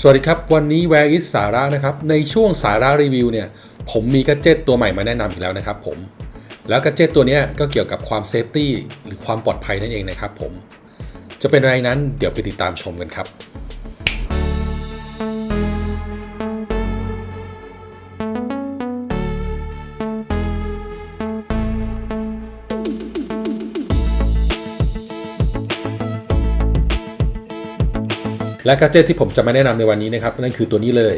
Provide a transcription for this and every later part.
สวัสดีครับ วันนี้ Where is สาระนะครับ ในช่วงสาระรีวิวเนี่ย ผมมีกัจเจตตัวใหม่มาแนะนำอีกแล้วนะครับผม แล้วกัจเจตตัวนี้ก็เกี่ยวกับความเซฟตี้หรือความปลอดภัยนั่นเองนะครับผม จะเป็นอะไรนั้นเดี๋ยวไปติดตามชมกันครับ และกัจเจตที่ผมจะมาแนะนำในวันนี้นะครับ นั่นคือตัวนี้เลย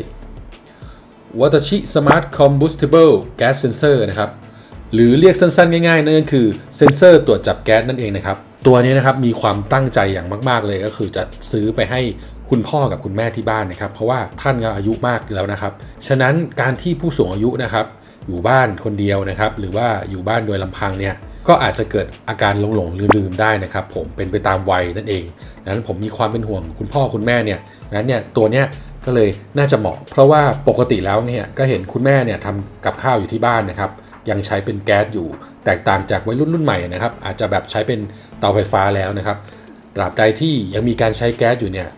Watashi Smart Combustible Gas Sensor นะครับ หรือเรียกสั้นๆ ง่ายๆ นั่นก็คือเซ็นเซอร์ตรวจจับแก๊สนั่นเองนะครับ ตัวนี้นะครับมีความตั้งใจอย่างมาก ๆ เลยก็คือจะซื้อไปให้คุณพ่อกับคุณแม่ที่บ้านนะครับ เพราะว่าท่านก็อายุมากแล้วนะครับ ฉะนั้นการที่ผู้สูงอายุนะครับอยู่บ้านคนเดียวนะครับ หรือว่าอยู่บ้านโดยลำพังเนี่ย ก็อาจจะเกิดอาการหลงหลงลืมๆได้นะครับ ผมเป็นไปตามวัยนั่นเองดังนั้นผมมีความเป็นห่วงคุณพ่อคุณแม่เนี่ยดังนั้นเนี่ยตัวเนี้ยก็เลยน่าจะเหมาะ เพราะว่าปกติแล้วเนี่ยก็เห็นคุณแม่เนี่ยทำกับข้าวอยู่ที่บ้านนะครับ ยังใช้เป็นแก๊สอยู่ แตกต่างจากวัยรุ่นรุ่นใหม่นะครับ อาจจะแบบใช้เป็นเตาไฟฟ้าแล้วนะครับ ตราบใดที่ยังมีการใช้แก๊สอยู่เนี่ย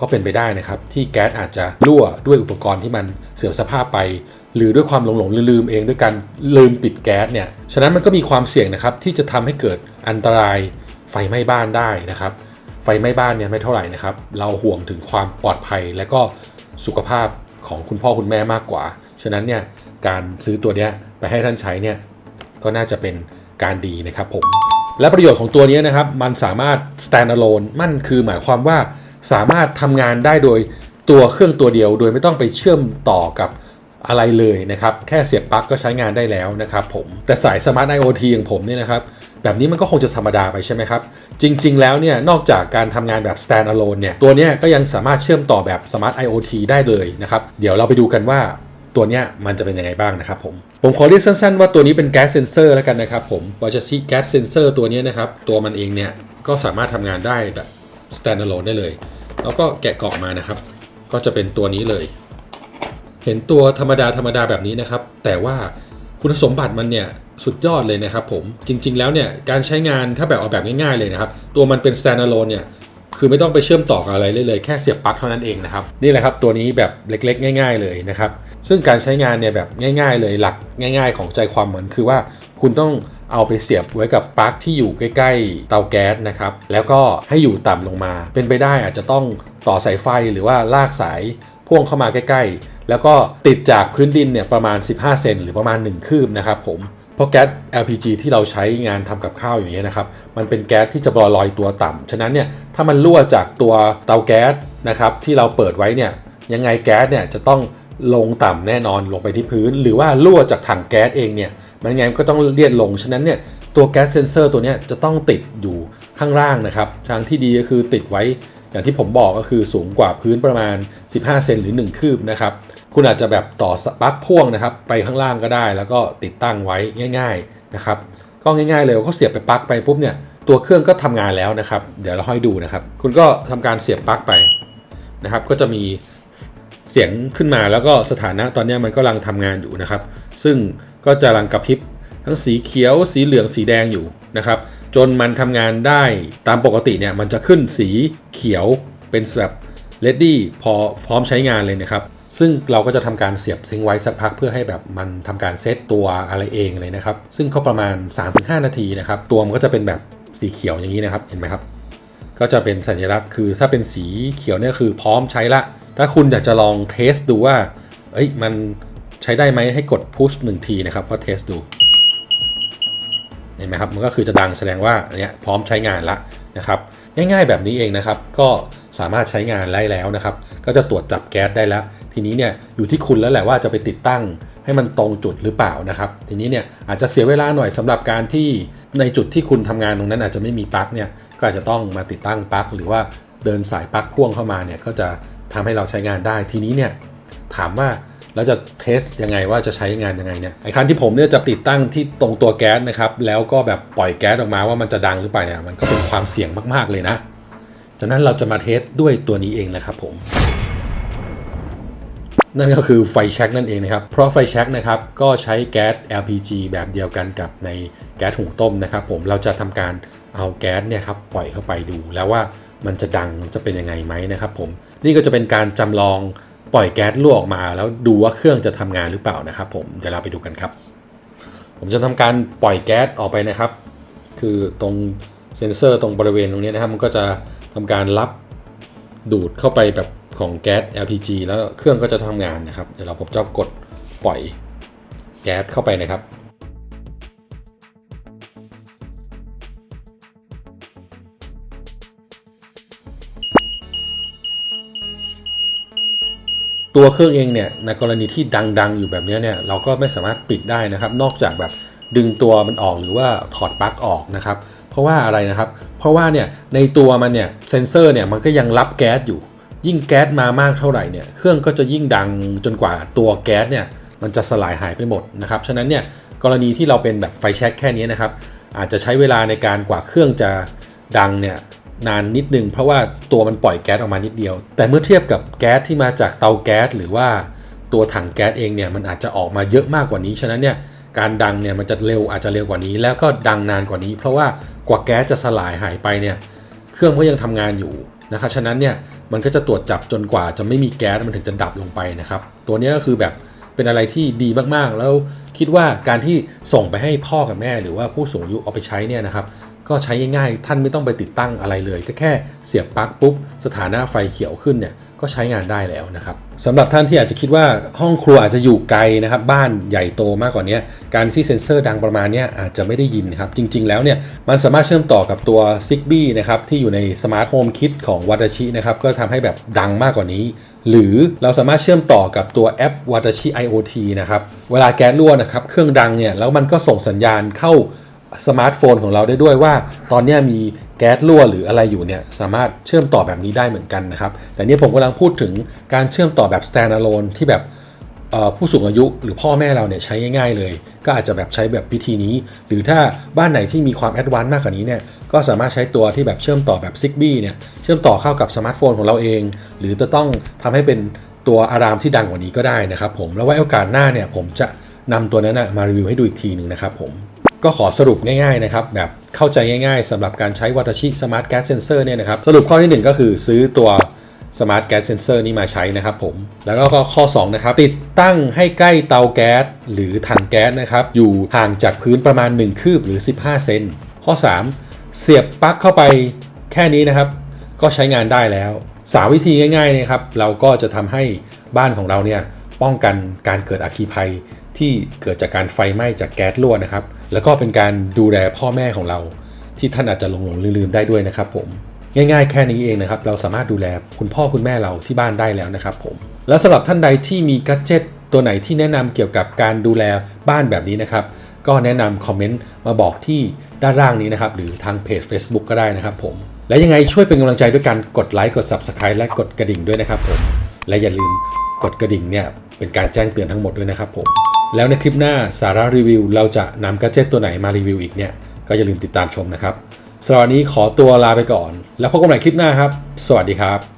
ก็เป็นไปได้นะครับ ที่แก๊สอาจจะรั่วด้วยอุปกรณ์ที่มันเสื่อมสภาพไป หรือด้วยความหลงหลงลืมเองด้วยการลืมปิดแก๊สเนี่ยฉะนั้นมันก็มีความเสี่ยงนะครับที่จะทำให้เกิดอันตรายไฟไหม้บ้านได้นะครับ ไฟไหม้บ้านเนี่ยไม่เท่าไหร่นะครับ เราห่วงถึงความปลอดภัยและก็สุขภาพของคุณพ่อคุณแม่มากกว่า ฉะนั้นเนี่ยการซื้อตัวเนี้ยไปให้ท่านใช้เนี่ยก็น่าจะเป็นการดีนะครับผม และประโยชน์ของตัวนี้นะครับ มันสามารถ stand alone มั่นคือหมายความว่า สามารถทำงานได้โดยตัวเครื่องตัวเดียว โดยไม่ต้องไปเชื่อมต่อกับอะไรเลยนะครับ แค่เสียบปลั๊กก็ใช้งานได้แล้วนะครับผม แต่สาย Smart IoT อย่างผมเนี่ยนะครับ แบบนี้มันก็คงจะธรรมดาไปใช่ไหมครับ จริง ๆ แล้วเนี่ย นอกจากการทำงานแบบ stand alone เนี่ย ตัวเนี้ยก็ยังสามารถเชื่อมต่อแบบ Smart IoT ได้เลยนะครับ เดี๋ยวเราไปดูกันว่าตัวเนี้ยมันจะเป็นยังไงบ้างนะครับผม ผมขอเรียกสั้นๆ ว่าตัวนี้เป็นแก๊สเซนเซอร์แล้วกันนะครับผมวาจชิแก๊สเซนเซอร์ตัวนี้นะครับ ตัวมันเองเนี่ยก็สามารถทำงานได้แบบ standalone ได้เลย แล้วก็แกะกล่องมานะครับ ก็จะเป็นตัวนี้เลย เห็นตัวธรรมดาธรรมดาแบบนี้นะครับ แต่ว่าคุณสมบัติมันเนี่ยสุดยอดเลยนะครับผมจริง ๆ แล้วเนี่ยการใช้งานถ้าแบบเอาแบบง่ายๆเลยนะครับ ตัวมันเป็น standalone เนี่ยคือไม่ต้องไปเชื่อมต่อกับอะไรเลยเลยแค่เสียบปลั๊กเท่านั้นเองนะครับนี่แหละครับตัวนี้แบบเล็กๆ ง่าย ๆเลยนะครับซึ่งการใช้งานเนี่ยแบบง่าย ๆ เลยหลักง่าย ๆ ของใจความเหมือนคือว่าคุณต้อง เอาไปเสียบไว้กับปลั๊กที่อยู่ใกล้ ๆ เตาแก๊สนะครับ แล้วก็ให้อยู่ต่ำลงมา เป็นไปได้อาจจะต้องต่อสายไฟหรือว่าลากสายพ่วงเข้ามาใกล้ ๆ แล้วก็ติดจากพื้นดินเนี่ยประมาณ 15 เซนหรือประมาณ 1 คืบนะครับผมเพราะแก๊ส LPG ที่เราใช้งานทำกับข้าวอย่างนี้ยนะครับ มันเป็นแก๊สที่จะลอยตัวต่ำฉะนั้นเนี่ย ถ้ามันรั่วจากตัวเตาแก๊สนะครับที่เราเปิดไว้เนี่ย ยังไงแก๊สเนี่ยจะต้องลงต่ำแน่นอนลงไปที่พื้น หรือว่ารั่วจากถังแก๊สเองเนี่ย มันไงก็ต้องเลียดลง ฉะนั้นเนี่ยตัวแก๊สเซนเซอร์ตัวนี้จะต้องติดอยู่ข้างล่างนะครับทางที่ดีก็คือติดไว้อย่างที่ผมบอกก็คือสูงกว่าพื้นประมาณ 15 เซนหรือ 1 คืบนะครับ คุณอาจจะแบบต่อปลั๊กพ่วงนะครับ ไปข้างล่างก็ได้ แล้วก็ติดตั้งไว้ง่าย ๆนะครับ ก็ง่ายๆเลยก็เสียบไปปลั๊กไปปุ๊บเนี่ยตัวเครื่องก็ทำงานแล้วนะครับ เดี๋ยวเราให้ดูนะครับ คุณก็ทำการเสียบปลั๊กไปนะครับ ก็จะมีเสียงขึ้นมาแล้วก็สถานะตอนนี้มันก็กำลังทำงานอยู่นะครับ ซึ่ง ก็จะกำลังกระพริบทั้งสีเขียว สีเหลืองสีแดงอยู่นะครับ จนมันทำงานได้ตามปกติเนี่ยมันจะขึ้นสีเขียวเป็นแบบ ready พอพร้อมใช้งานเลยนะครับ ซึ่งเราก็จะทำการเสียบทิ้งไว้สักพักเพื่อให้แบบมันทำการเซตตัวอะไรเองเลยนะครับ ซึ่งก็ประมาณ 3-5 นาทีนะครับ ตัวมันก็จะเป็นแบบสีเขียวอย่างนี้นะครับ เห็นไหมครับ ก็จะเป็นสัญลักษณ์คือถ้าเป็นสีเขียวเนี่ยคือพร้อมใช้ละ ถ้าคุณอยากจะลองเทสดูว่า เอ้ยมัน ใช้ได้ไหมให้กด push หนึ่งทีนะครับเพื่อเทสดูเห็นไหมครับมันก็คือจะดังแสดงว่าอันเนี้ยพร้อมใช้งานละนะครับง่ายๆแบบนี้เองนะครับ ก็สามารถใช้งานได้แล้วนะครับ ก็จะตรวจจับแก๊สได้แล้ว ทีนี้เนี่ยอยู่ที่คุณแล้วแหละว่าจะไปติดตั้งให้มันตรงจุดหรือเปล่านะครับ ทีนี้เนี่ยอาจจะเสียเวลาหน่อยสำหรับการที่ในจุดที่คุณทำงานตรงนั้นอาจจะไม่มีปลั๊กเนี่ยก็อาจจะต้องมาติดตั้งปลั๊กหรือว่าเดินสายปลั๊กพ่วงเข้ามาเนี่ยก็จะทำให้เราใช้งานได้ ทีนี้เนี่ยถามว่า แล้วจะเทสยังไงว่าจะใช้งานยังไงเนี่ยไอ้คันที่ผมเนี่ยจะติดตั้งที่ตรงตัวแก๊สนะครับแล้วก็แบบปล่อยแก๊สออกมาว่ามันจะดังหรือเปล่าเนี่ยมันก็เป็นความเสี่ยงมากๆเลยนะจากนั้นเราจะมาเทสด้วยตัวนี้เองนะครับผม นั่นก็คือไฟแช็กนั่นเองนะครับ เพราะไฟแช็กนะครับก็ใช้แก๊ส LPG แบบเดียวกันกับในแก๊สหุงต้มนะครับ ผมเราจะทำการเอาแก๊สเนี่ยครับปล่อยเข้าไปดูแล้วว่ามันจะดังจะเป็นยังไงไหมนะครับ ผมนี่ก็จะเป็นการจำลอง ปล่อยแก๊สรั่วออกมาแล้วดูว่าเครื่องจะทำงานหรือเปล่านะครับผมเดี๋ยวเราไปดูกันครับ ผมจะทำการปล่อยแก๊สออกไปนะครับ คือตรงเซ็นเซอร์ตรงบริเวณตรงนี้นะครับ มันก็จะทำการรับดูดเข้าไปแบบของแก๊ส LPG แล้วเครื่องก็จะทำงานนะครับ เดี๋ยวเราผมจะกดปล่อยแก๊สเข้าไปนะครับ ตัวเครื่องเองเนี่ยในกรณีที่ดังๆ อยู่แบบนี้เนี่ยเราก็ไม่สามารถปิดได้นะครับ นอกจากแบบดึงตัวมันออกหรือว่าถอดปลั๊กออกนะครับ เพราะว่าอะไรนะครับ เพราะว่าเนี่ยในตัวมันเนี่ยเซนเซอร์เนี่ยมันก็ยังรับแก๊สอยู่ ยิ่งแก๊สมามากเท่าไหร่เนี่ยเครื่องก็จะยิ่งดังจนกว่าตัวแก๊สเนี่ยมันจะสลายหายไปหมดนะครับฉะนั้นเนี่ยกรณีที่เราเป็นแบบไฟแช็กแค่นี้นะครับ อาจจะใช้เวลาในการกว่าเครื่องจะดังเนี่ย นานนิดนึง เพราะว่าตัวมันปล่อยแก๊สออกมานิดเดียว แต่เมื่อเทียบกับแก๊สที่มาจากเตาแก๊สหรือว่าตัวถังแก๊สเองเนี่ยมันอาจจะออกมาเยอะมากกว่านี้ ฉะนั้นเนี่ยการดังเนี่ยมันจะเร็วอาจจะเร็วกว่านี้ แล้วก็ดังนานกว่านี้ เพราะว่ากว่าแก๊สจะสลายหายไปเนี่ยเครื่องก็ยังทำงานอยู่นะครับฉะนั้นเนี่ยมันก็จะตรวจจับจนกว่าจะไม่มีแก๊สมันถึงจะดับลงไปนะครับ ตัวนี้ก็คือแบบเป็นอะไรที่ดีมากๆ แล้วคิดว่าการที่ส่งไปให้พ่อกับแม่ หรือว่าผู้สูงอายุเอาไปใช้เนี่ยนะครับ ก็ใช้ง่ายๆ ท่านไม่ต้องไปติดตั้งอะไรเลยก็แค่เสียบปลั๊กปุ๊บ สถานะไฟเขียวขึ้นเนี่ยก็ใช้งานได้แล้วนะครับสำหรับท่านที่อาจจะคิดว่าห้องครัวอาจจะอยู่ไกลนะครับ บ้านใหญ่โตมากกว่านี้การที่เซ็นเซอร์ดังประมาณนี้อาจจะไม่ได้ยินนครับ จริง ๆ แล้วเนี่ยมันสามารถเชื่อมต่อกับตัว z i g b e นะครับที่อยู่ในสมาร์ทโฮมคิดของวัตชินะครับก็ทำให้แบบดังมากกว่านี้ หรือเราสามารถเชื่อมต่อกับตัวแอป Watashi IoT นะครับเวลาแก๊สรั่วนะครับเครื่องดังเนี่ยแล้วมันก็ส่งสัญญาณเข้า สมาร์ทโฟนของเราได้ด้วยว่า ตอนนี้มีแก๊สรั่วหรืออะไรอยู่เนี่ยสามารถเชื่อมต่อแบบนี้ได้เหมือนกันนะครับ แต่นี่ผมกำลังพูดถึงการเชื่อมต่อแบบ standalone ที่แบบผู้สูงอายุหรือพ่อแม่เราเนี่ยใช้ง่ายๆเลย ก็อาจจะแบบใช้แบบวิธีนี้ หรือถ้าบ้านไหนที่มีความแอดวานซ์มากกว่านี้เนี่ยก็สามารถใช้ตัวที่แบบเชื่อมต่อแบบ Zigbee เนี่ยเชื่อมต่อเข้ากับสมาร์ทโฟนของเราเอง หรือจะต้องทำให้เป็นตัวอารามที่ดังกว่านี้ก็ได้นะครับผมแล้วไว้โอกาสหน้าเนี่ยผมจะนำตัวนั้นนะมารีวิวให้ดูอีกทีหนึ่งนะครับผม ก็ขอสรุปง่ายๆนะครับแบบเข้าใจง่ายๆสำหรับการใช้วัตชิ Smart Gas Sensor เนี่ยนะครับสรุปข้อทีหนึ่1 ก็คือซื้อตัว Smart Gas Sensor นี้มาใช้นะครับผม แล้วก็ข้อ 2 นะครับ ติดตั้งให้ใกล้เตาแก๊สหรือถังแก๊สนะครับ อยู่ห่างจากพื้นประมาณ 1 คืบหรือ 15 เซนข้อ 3 เสียบปลั๊กเข้าไปแค่นี้นะครับ ก็ใช้งานได้แล้ว 3 วิธีง่ายๆนะครับ เราก็จะทำให้บ้านของเราเนี่ยป้องกันการเกิดอัคคีภัย ที่เกิดจากการไฟไหม้จากแก๊สรั่วนะครับ แล้วก็เป็นการดูแลพ่อแม่ของเรา ที่ท่านอาจจะหลงหลงลืมๆได้ด้วยนะครับผมง่ายๆแค่นี้เองนะครับ เราสามารถดูแลคุณพ่อคุณแม่เราที่บ้านได้แล้วนะครับผม แล้วสำหรับท่านใดที่มีกัจเจตตัวไหนที่แนะนำเกี่ยวกับการดูแลบ้านแบบนี้นะครับ ก็แนะนำคอมเมนต์มาบอกที่ด้านล่างนี้นะครับ หรือทางเพจ Facebook ก็ได้นะครับผม และยังไงช่วยเป็นกำลังใจด้วยการกดไลค์กด Subscribe และกดกระดิ่งด้วยนะครับผม และอย่าลืมกดกระดิ่งเนี่ยเป็นการแจ้งเตือนทั้งหมดด้วยนะครับผม แล้วในคลิปหน้าสาระรีวิว เราจะนำกัจเจตตัวไหนมารีวิวอีกเนี่ย ก็อย่าลืมติดตามชมนะครับสำหรับวันนี้ขอตัวลาไปก่อน แล้วพบกันใหม่คลิปหน้าครับ สวัสดีครับ